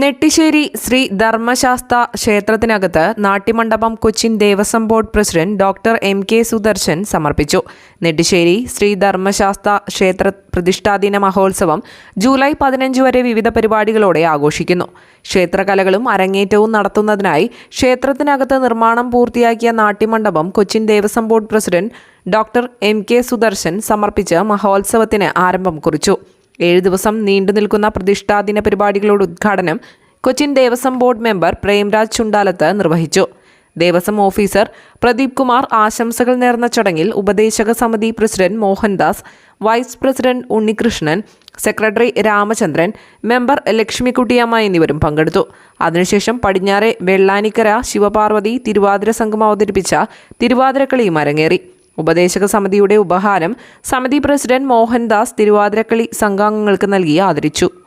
നെട്ടിശ്ശേരി ശ്രീ ധർമ്മശാസ്ത ക്ഷേത്രത്തിനകത്ത് നാട്യമണ്ഡപം Cochin Devaswom board president doctor M K Sudarshan സമർപ്പിച്ചു. നെട്ടിശ്ശേരി ശ്രീ ധർമ്മശാസ്ത ക്ഷേത്ര പ്രതിഷ്ഠാദിന മഹോത്സവം ജൂലൈ പതിനഞ്ച് വരെ വിവിധ പരിപാടികളോടെ ആഘോഷിക്കുന്നു. ക്ഷേത്രകലകളും അരങ്ങേറ്റവും നടത്തുന്നതിനായി ക്ഷേത്രത്തിനകത്ത് നിർമ്മാണം പൂർത്തിയാക്കിയ നാട്യമണ്ഡപം Cochin Devaswom board president doctor M K Sudarshan സമർപ്പിച്ച് മഹോത്സവത്തിന് ആരംഭം കുറിച്ചു. ഏഴ് ദിവസം നീണ്ടു നിൽക്കുന്ന പ്രതിഷ്ഠാദിന പരിപാടികളുടെ ഉദ്ഘാടനം കൊച്ചിൻ ദേവസ്വം ബോർഡ് മെമ്പർ പ്രേംരാജ് ചുണ്ടാലത്ത് നിർവഹിച്ചു. ദേവസ്വം ഓഫീസർ പ്രദീപ് കുമാർ ആശംസകൾ നേർന്ന ചടങ്ങിൽ ഉപദേശക സമിതി president Mohandas vice president Unnikrishnan secretary Ramachandran member Lakshmikuttiyamma എന്നിവരും പങ്കെടുത്തു. അതിനുശേഷം പടിഞ്ഞാറെ വെള്ളാനിക്കര ശിവപാർവതി തിരുവാതിര സംഘം അവതരിപ്പിച്ച തിരുവാതിരക്കളിയും അരങ്ങേറി. ഉപദേശക സമിതിയുടെ ഉപഹാരം സമിതി പ്രസിഡന്റ് മോഹൻദാസ് തിരുവാതിരക്കളി സംഘാംഗങ്ങൾക്ക് നൽകി ആദരിച്ചു ും